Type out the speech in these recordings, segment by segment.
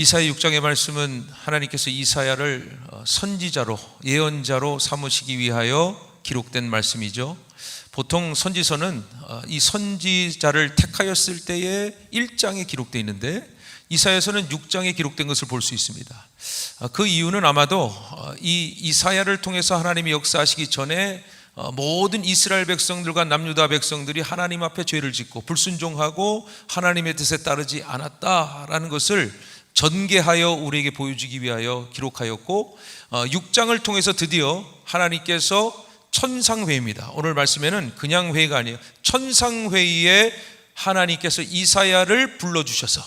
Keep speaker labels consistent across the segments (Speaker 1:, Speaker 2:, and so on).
Speaker 1: 이사야 6장의 말씀은 하나님께서 이사야를 어, 선지자로 예언자로 삼으시기 위하여 기록된 말씀이죠. 보통 선지서는 어, 이 선지자를 택하였을 때에 1장에 기록되어 있는데 이사야서는 6장에 기록된 것을 볼 수 있습니다. 어, 그 이유는 아마도 어, 이 이사야를 통해서 하나님이 역사하시기 전에 어, 모든 이스라엘 백성들과 남유다 백성들이 하나님 앞에 죄를 짓고 불순종하고 하나님의 뜻에 따르지 않았다라는 것을 전개하여 우리에게 보여주기 위하여 기록하였고 6장을 통해서 드디어 하나님께서 천상회의입니다. 오늘 말씀에는 그냥 회의가 아니에요. 천상회의에 하나님께서 이사야를 불러주셔서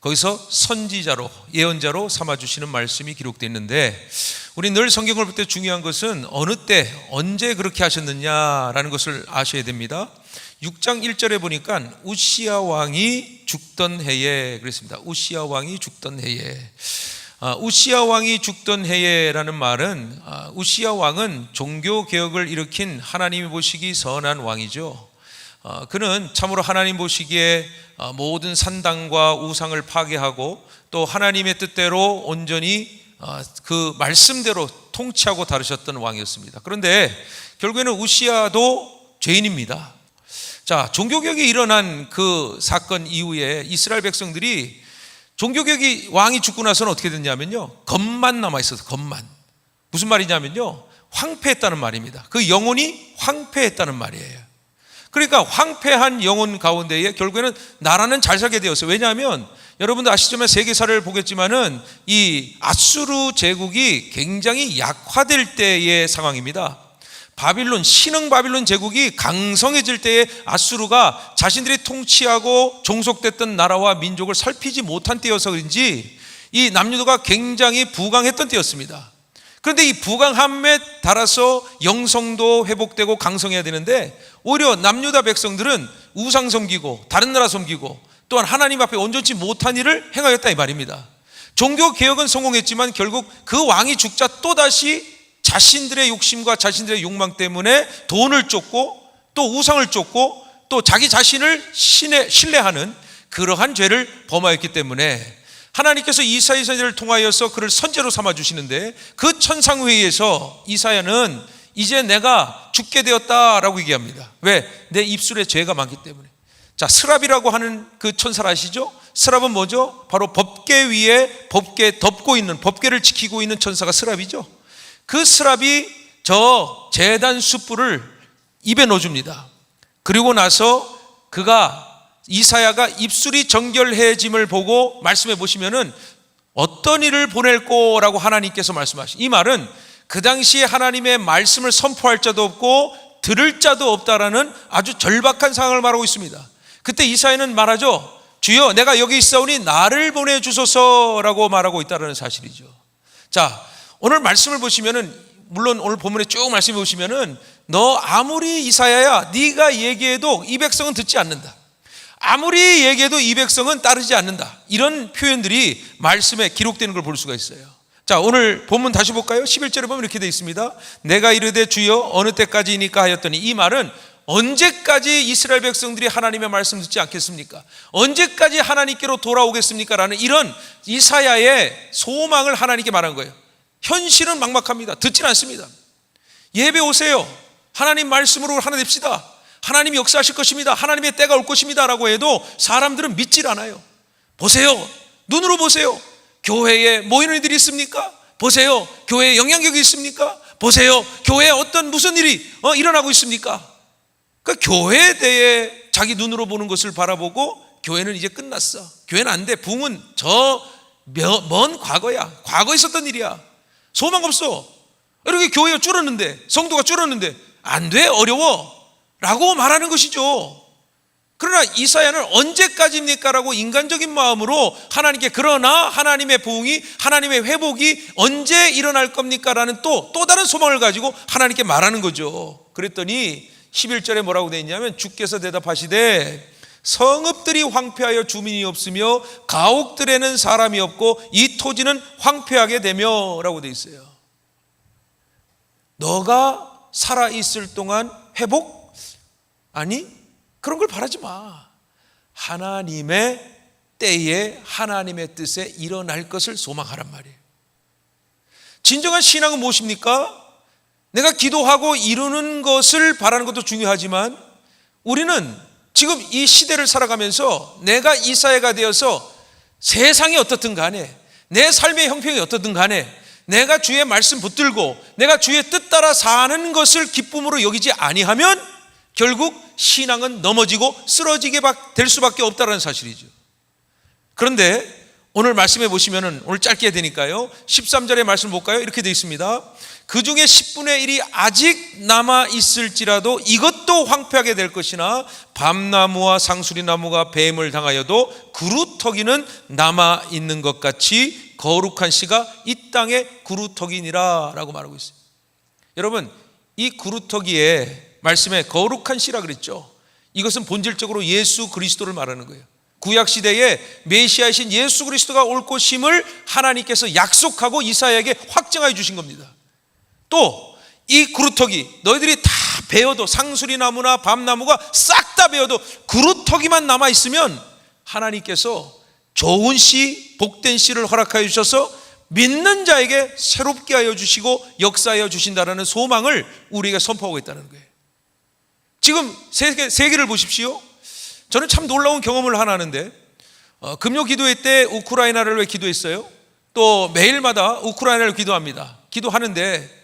Speaker 1: 거기서 선지자로 예언자로 삼아 주시는 말씀이 기록되어 있는데 우리 늘 성경을 볼 때 중요한 것은 어느 때 언제 그렇게 하셨느냐라는 것을 아셔야 됩니다. 6장 1절에 보니까 우시아 왕이 죽던 해에 그랬습니다. 우시아 왕이 죽던 해에 아, 우시아 왕이 죽던 해에라는 말은 아, 우시아 왕은 종교 개혁을 일으킨 하나님이 보시기 선한 왕이죠. 어, 그는 참으로 하나님 보시기에 어, 모든 산당과 우상을 파괴하고 또 하나님의 뜻대로 온전히 어, 그 말씀대로 통치하고 다루셨던 왕이었습니다. 그런데 결국에는 우시아도 죄인입니다. 자, 종교개혁이 일어난 그 사건 이후에 이스라엘 백성들이 종교개혁이 왕이 죽고 나서는 어떻게 됐냐면요. 겁만 남아 있어서 겁만. 무슨 말이냐면요. 황폐했다는 말입니다. 그 영혼이 황폐했다는 말이에요. 그러니까 황폐한 영혼 가운데에 결국에는 나라는 잘 살게 되었어요. 왜냐하면 여러분도 아시지만 세계사를 보겠지만은 이 아수르 제국이 굉장히 약화될 때의 상황입니다. 바빌론 신흥 바빌론 제국이 강성해질 때에 아수르가 자신들이 통치하고 종속됐던 나라와 민족을 살피지 못한 때여서 그런지 이 남유도가 굉장히 부강했던 때였습니다. 그런데 이 부강함에 따라서 영성도 회복되고 강성해야 되는데 오히려 남유다 백성들은 우상 섬기고 다른 나라 섬기고 또한 하나님 앞에 온전치 못한 일을 행하였다 이 말입니다. 종교 개혁은 성공했지만 결국 그 왕이 죽자 또 다시 자신들의 욕심과 자신들의 욕망 때문에 돈을 쫓고 또 우상을 쫓고 또 자기 자신을 신뢰하는 그러한 죄를 범하였기 때문에 하나님께서 이사야 선지를 통하여서 그를 선제로 삼아 주시는데 그 천상 회의에서 이사야는 이제 내가 죽게 되었다라고 얘기합니다. 왜? 내 입술에 죄가 많기 때문에. 자, 스랍이라고 하는 그 천사를 아시죠? 스랍은 뭐죠? 바로 법계 위에 법계 덮고 있는 법계를 지키고 있는 천사가 스랍이죠. 그 스랍이 저 재단 숯불을 입에 넣어줍니다. 그리고 나서 그가 이사야가 입술이 정결해짐을 보고 말씀해 보시면은 어떤 일을 보낼 거라고 하나님께서 말씀하신 이 말은 그 당시에 하나님의 말씀을 선포할 자도 없고 들을 자도 없다라는 아주 절박한 상황을 말하고 있습니다. 그때 이사야는 말하죠. 주여 내가 여기 있사오니 나를 보내 주소서라고 말하고 있다는 사실이죠. 자, 오늘 말씀을 보시면은 물론 오늘 본문에 쭉 말씀해 보시면은 너 아무리 이사야야 네가 얘기해도 이 백성은 듣지 않는다. 아무리 얘기해도 이 백성은 따르지 않는다. 이런 표현들이 말씀에 기록되는 걸 볼 수가 있어요. 자, 오늘 본문 다시 볼까요? 11절에 보면 이렇게 되어 있습니다. 내가 이르되 주여 어느 때까지니까 하였더니 이 말은 언제까지 이스라엘 백성들이 하나님의 말씀 듣지 않겠습니까? 언제까지 하나님께로 돌아오겠습니까? 라는 이런 이사야의 소망을 하나님께 말한 거예요. 현실은 막막합니다. 듣진 않습니다. 예배 오세요. 하나님 말씀으로 하나 됩시다. 하나님이 역사하실 것입니다. 하나님의 때가 올 것입니다. 라고 해도 사람들은 믿질 않아요. 보세요. 눈으로 보세요. 교회에 모이는 이들이 있습니까? 보세요. 교회에 영향력이 있습니까? 보세요. 교회에 어떤 무슨 일이 어, 일어나고 있습니까? 그 교회에 대해 자기 눈으로 보는 것을 바라보고 교회는 이제 끝났어. 교회는 안 돼. 붕은 저 먼 과거야. 과거에 있었던 일이야. 소망 없어. 이렇게 교회가 줄었는데, 성도가 줄었는데, 안 돼. 어려워. 라고 말하는 것이죠. 그러나 이사야는 언제까지입니까? 라고 인간적인 마음으로 하나님께 그러나 하나님의 부흥이 하나님의 회복이 언제 일어날 겁니까? 라는 또, 또 다른 소망을 가지고 하나님께 말하는 거죠. 그랬더니 11절에 뭐라고 되어 있냐면 주께서 대답하시되 성읍들이 황폐하여 주민이 없으며 가옥들에는 사람이 없고 이 토지는 황폐하게 되며 라고 되어 있어요. 너가 살아 있을 동안 회복? 아니, 그런 걸 바라지 마. 하나님의 때에 하나님의 뜻에 일어날 것을 소망하란 말이에요. 진정한 신앙은 무엇입니까? 내가 기도하고 이루는 것을 바라는 것도 중요하지만 우리는 지금 이 시대를 살아가면서 내가 이사회가 되어서 세상이 어떻든 간에 내 삶의 형편이 어떻든 간에 내가 주의 말씀 붙들고 내가 주의 뜻 따라 사는 것을 기쁨으로 여기지 아니하면 결국 신앙은 넘어지고 쓰러지게 될 수밖에 없다는 사실이죠. 그런데 오늘 말씀해 보시면은 오늘 짧게 되니까요. 13절의 말씀 볼까요? 이렇게 되어 있습니다. 그 중에 10분의 1이 아직 남아 있을지라도 이것도 황폐하게 될 것이나 밤나무와 상수리 나무가 뱀을 당하여도 그루터기는 남아 있는 것 같이 거룩한 씨가 이 땅에 그루터기니라라고 말하고 있어요. 여러분, 이 그루터기에 말씀에 거룩한 씨라 그랬죠. 이것은 본질적으로 예수 그리스도를 말하는 거예요. 구약 시대에 메시아이신 예수 그리스도가 올 것임을 하나님께서 약속하고 이사야에게 확증하여 주신 겁니다. 또이 그루터기 너희들이 다 베어도 상수리 나무나 밤나무가 싹 다 베어도 그루터기만 남아 있으면 하나님께서 좋은 씨, 복된 씨를 허락하여 주셔서 믿는 자에게 새롭게 하여 주시고 역사하여 주신다라는 소망을 우리에게 선포하고 있다는 거예요. 지금 세계, 세계를 보십시오. 저는 참 놀라운 경험을 하나 하는데 어, 금요 기도회 때 우크라이나를 왜 기도했어요? 또 매일마다 우크라이나를 기도합니다. 기도하는데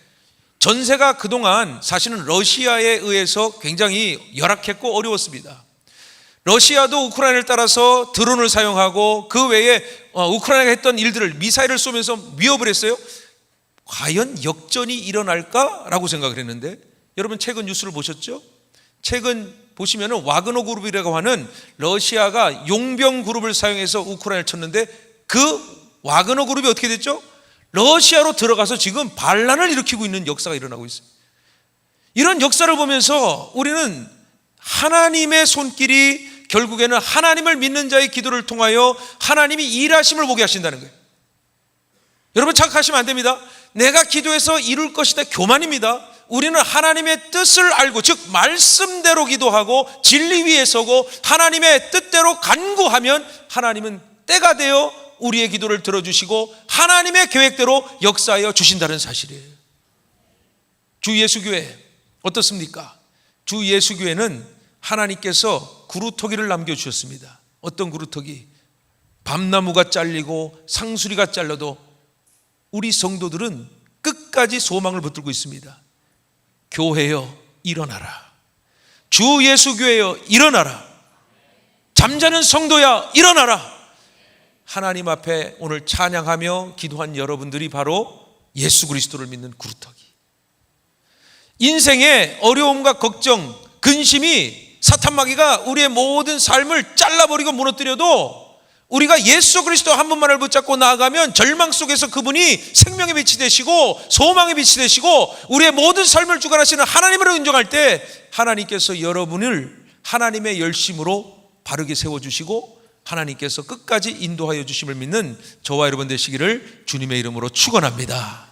Speaker 1: 전세가 그동안 사실은 러시아에 의해서 굉장히 열악했고 어려웠습니다. 러시아도 우크라이나를 따라서 드론을 사용하고 그 외에 어, 우크라이나가 했던 일들을 미사일을 쏘면서 위협을 했어요. 과연 역전이 일어날까라고 생각을 했는데 여러분 최근 뉴스를 보셨죠? 최근 보시면은 와그너 그룹이라고 하는 러시아가 용병 그룹을 사용해서 우크라이나를 쳤는데 그 와그너 그룹이 어떻게 됐죠? 러시아로 들어가서 지금 반란을 일으키고 있는 역사가 일어나고 있어요. 이런 역사를 보면서 우리는 하나님의 손길이 결국에는 하나님을 믿는 자의 기도를 통하여 하나님이 일하심을 보게 하신다는 거예요. 여러분 착각하시면 안 됩니다. 내가 기도해서 이룰 것이다 교만입니다. 우리는 하나님의 뜻을 알고 즉 말씀대로 기도하고 진리 위에 서고 하나님의 뜻대로 간구하면 하나님은 때가 되어 우리의 기도를 들어주시고 하나님의 계획대로 역사하여 주신다는 사실이에요. 주 예수교회 어떻습니까? 주 예수교회는 하나님께서 구루터기를 남겨주셨습니다. 어떤 구루터기? 밤나무가 잘리고 상수리가 잘려도 우리 성도들은 끝까지 소망을 붙들고 있습니다. 교회여 일어나라. 주 예수교회여 일어나라. 잠자는 성도야 일어나라. 하나님 앞에 오늘 찬양하며 기도한 여러분들이 바로 예수 그리스도를 믿는 구루터기. 인생의 어려움과 걱정, 근심이 사탄마귀가 우리의 모든 삶을 잘라버리고 무너뜨려도 우리가 예수 그리스도 한 분만을 붙잡고 나아가면 절망 속에서 그분이 생명의 빛이 되시고 소망의 빛이 되시고 우리의 모든 삶을 주관하시는 하나님을 인정할 때 하나님께서 여러분을 하나님의 열심으로 바르게 세워주시고 하나님께서 끝까지 인도하여 주심을 믿는 저와 여러분 되시기를 주님의 이름으로 축원합니다.